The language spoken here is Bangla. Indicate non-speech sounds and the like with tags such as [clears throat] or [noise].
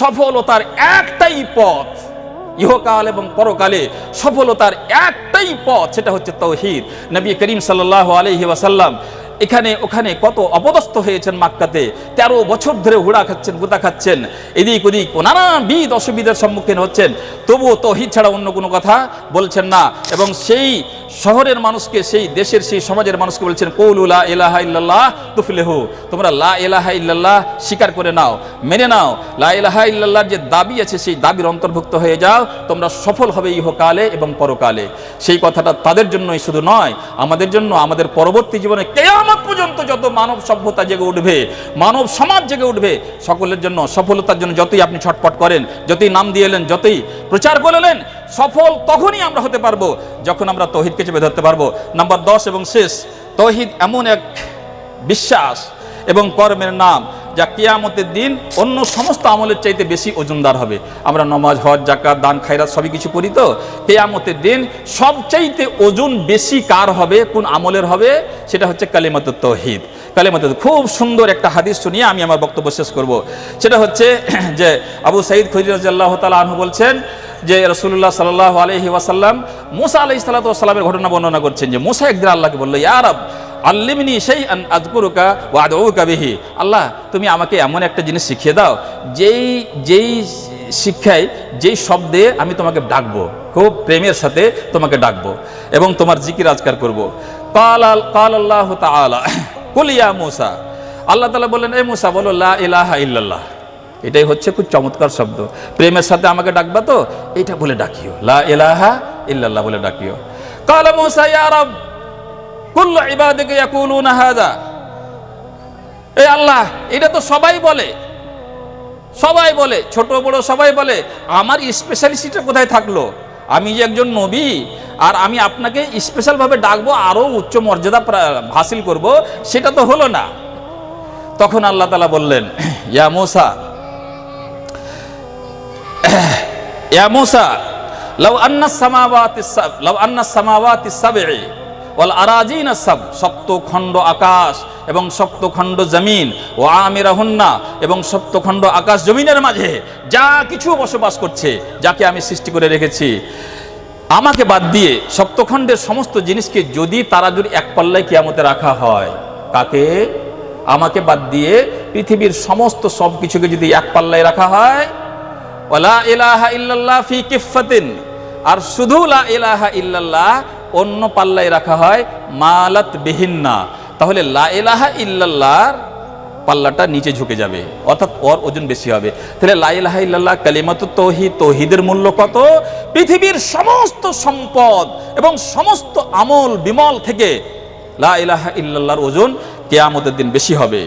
সফলতার একটাই পথ। ইহকাল এবং পরকালে সফলতার একটাই পথ, সেটা হচ্ছে তৌহিদ। নবী করিম সাল্লাহ আলহি ওয়াসাল্লাম এখানে, ওখানে কত অপদস্থ হয়েছেন মাক্কাতে। তেরো বছর ধরে হুড়া খাচ্ছেন, গুতা খাচ্ছেন। এদিক ওদিক নানাবিধ অসুবিধার সম্মুখীন হচ্ছেন। তবুও তৌহিদ ছাড়া অন্য কোনো কথা বলছেন না। এবং সেই শহরের মানুষকে, সেই দেশের, সেই সমাজের মানুষকে বলছেন, কৌলু লা ইলাহা ইল্লাল্লাহ তুফলেহু। তোমরা লা এলাহা ইল্লাল্লাহ স্বীকার করে নাও, মেনে নাও। লা ইলাহা ইল্লাল্লাহর যে দাবি আছে, সেই দাবির অন্তর্ভুক্ত হয়ে যাও। তোমরা সফল হবে ইহকালে এবং পরকালে। সেই কথাটা তাদের জন্যই শুধু নয়, আমাদের জন্য, আমাদের পরবর্তী জীবনে কেয়ামত পর্যন্ত যত মানব সভ্যতা জেগে উঠবে, মানব সমাজ জেগে উঠবে, সকলের জন্য সফলতার জন্য যতই আপনি ছটপট করেন, যতই নাম দিয়ে এলেন, যতই প্রচার করলেন সফল তখনই আমরা হতে পারব, যখন আমরা তহিদকে চেপে ধরতে পারব। নাম্বার দশ এবং শেষ, তহিদ এমন এক বিশ্বাস এবং কর্মের নাম যা কিয়ামতের দিন অন্য সমস্ত আমলের চাইতে বেশি ওজনদার হবে। আমরা নমাজ, হজ জাকাত দান, খায়রাত সবই কিছু করি তো? কেয়ামতের দিন সবচাইতে ওজন বেশি কার হবে, কোন আমলের হবে? সেটা হচ্ছে কালিমাত তৌহিদ। কালিমাত খুব সুন্দর একটা হাদিস শুনিয়ে আমি আমার বক্তব্য শেষ করব। সেটা হচ্ছে [clears throat] যে আবু সাইদ খরিরাজ্লাহ তালা আনহু বলছেন যে রসুল্লাহ সাল্লাহ আলহি ওয়াসাল্লাম মুসা আলহি সাল্লামের ঘটনা বর্ণনা করছেন যে মুসা একদিন আল্লাহকে বলল ইয়ারব আল্লিমনি সেই আজকুরুকা ও আদৌকা বিহি। আল্লাহ, তুমি আমাকে এমন একটা জিনিস শিখিয়ে দাও, যেই যেই শিক্ষায়, যেই শব্দে আমি তোমাকে ডাকবো, খুব প্রেমের সাথে তোমাকে ডাকবো এবং তোমার জিকির আজকার করব। কাল আল কাল আল্লাহ তালা কুলিয়া মুসা। আল্লাহ তালা বললেন, এ মুসা, বলো, লা ইলাহা ইল্লাল্লাহ। এটাই হচ্ছে খুব চমৎকার শব্দ। প্রেমের সাথে আমাকে ডাকবা তো, এটা বলে ডাকিও। লা ইলাহা ইল্লাল্লাহ বলে ডাকিও। কাল মুসা, ইয়া রব কুল্লু ইবাদিকে ইয়াকুলুনা হাযা এ আল্লাহ, এটা তো সবাই বলে। সবাই বলে, ছোট বড় সবাই বলে, আমার স্পেশালিস্টটা কোথায় থাকল? আমি যে একজন নবী, আর আমি আপনাকে স্পেশালভাবে ডাকবো আরও উচ্চ মর্যাদা হাসিল করব, সেটা তো হলো না। তখন আল্লাহ তালা বললেন, ইয়া মোসা ইয়া মোসা, লাউ আন্না সামাওয়াতি লাউ আন্না সামাওয়াতি সাবঈ ওয়াল আরাজিন সাব, সপ্তখণ্ড আকাশ এবং সপ্তখণ্ড জমিন ও আমিরাহুন্না এবং সপ্তখণ্ড আকাশ জমিনের মাঝে যা কিছু বসবাস করছে, যাকে আমি সৃষ্টি করে রেখেছি। আমাকে বাদ দিয়ে সপ্তখণ্ডের সমস্ত জিনিসকে যদি তারা যদি এক পাল্লায় কিয়ামতে রাখা হয়, কাকে? আমাকে বাদ দিয়ে পৃথিবীর সমস্ত সব কিছুকে যদি এক পাল্লায় রাখা হয় ওলা ইলাহা ইল্লাল্লাহ ফি কিফাতিন আর শুধু লা ইলাহা ইল্লাল্লাহ অন্য পাল্লায় রাখা হয়, মালাত বিহিন্না। তাহলে লা ইলাহা ইল্লাল্লাহর পাল্লাটা নিচে ঝুঁকে যাবে, অর্থাৎ ওর ওজন বেশি হবে। তাহলে লা ইলাহা ইল্লাল্লাহ কালিমাতু তৌহিদ, তৌহিদের মূল্য কত? পৃথিবীর সমস্ত সম্পদ এবং সমস্ত আমল বিমল থেকে লা ইলাহা ইল্লাল্লাহর ওজন কেয়ামতের দিন বেশি হবে।